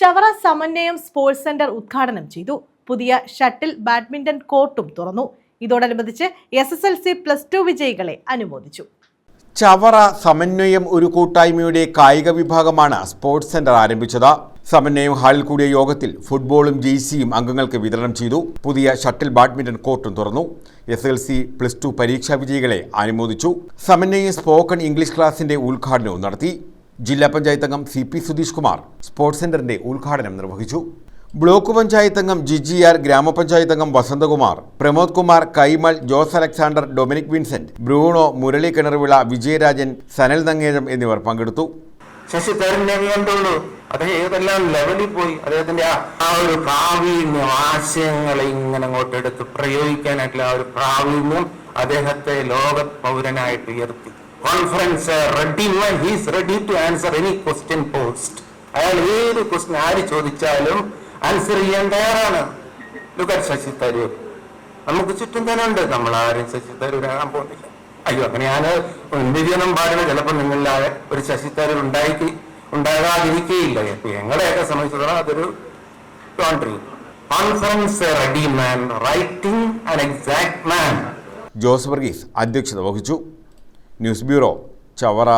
ചവറ സമന്വയം sports centre ഉദ്ഘാടനം ചെയ്തു. പുതിയ ഷട്ടിൽ ബാഡ്മിന്റൺ കോർട്ടും തുറന്നു. ഇതോടനുബന്ധിച്ച് S S L C plus two വിജയികളെ അനുമോദിച്ചു. ചവറ സമന്വയം ഒരു കൂട്ടായ്മയുടെ കായിക വിഭാഗമാണ് സ്പോർട്സ് സെന്റർ ആരംഭിച്ചത്. സമന്വയം ഹാളിൽ കൂടിയ യോഗത്തിൽ ഫുട്ബോളും ജെയ്സിയും അംഗങ്ങൾക്ക് വിതരണം ചെയ്തു. പുതിയ ഷട്ടിൽ ബാഡ്മിന്റൺ കോർട്ടും തുറന്നു. S L C plus two പരീക്ഷാ വിജയികളെ അനുമോദിച്ചു. സമന്വയം സ്പോക്കൺ ഇംഗ്ലീഷ് ക്ലാസിന്റെ ഉദ്ഘാടനവും നടത്തി. ജില്ലാ പഞ്ചായത്ത് അംഗം C P Sudheesh Kumar sports സെന്ററിന്റെ ഉദ്ഘാടനം നിർവഹിച്ചു. ബ്ലോക്ക് പഞ്ചായത്ത് അംഗം ജിജി ആർ ഗ്രാമപഞ്ചായത്ത് അംഗം വസന്തകുമാർ പ്രമോദ് കുമാർ കൈമൾ ജോസ് അലക്സാണ്ടർ ഡൊമിനിക് വിൻസെന്റ് ബ്രൂണോ മുരളി കിണറുവിള വിജയരാജൻ സനൽ നങ്ങേഴം എന്നിവർ പങ്കെടുത്തു. ശശി അദ്ദേഹം ലെവലിൽ പോയി? അദ്ദേഹത്തിന്റെ ആ ഒരു പ്രാവീണ്യം ആശയങ്ങളെ ഇങ്ങനെ അങ്ങോട്ട് എടുത്ത് പ്രയോഗിക്കാനായിട്ടുള്ള ആ ഒരു പ്രാവീണ്യം അദ്ദേഹത്തെ ലോക പൗരനായിട്ട് ഉയർത്തി. Conference ready man he's ready to answer any question post അയാൾ ഏത് ക്വസ്റ്റ്യൻ ആര് ചോദിച്ചാലും ആൻസർ ചെയ്യാൻ തയ്യാറാണ് ലുക്ക് ശശി തരൂർ. നമുക്ക് ചുറ്റും തന്നെ ഉണ്ട്. നമ്മൾ ആരും ശശി തരൂരാകാൻ പോകുന്നില്ല. അയ്യോ അങ്ങനെ ഞാൻ എന്തിരിയൊന്നും പാടില്ല. ചിലപ്പോൾ നിങ്ങളിലാകെ ഒരു ശശി തരൂർ ഉണ്ടാക്കി ഉണ്ടാകാതിരിക്കുകയില്ല ഞങ്ങളെയൊക്കെ സംബന്ധിച്ചിടത്തോളം അതൊരു laundry conference ready man writing and exact man Jose Varghese അധ്യക്ഷത വഹിച്ചു. News bureau Chavara.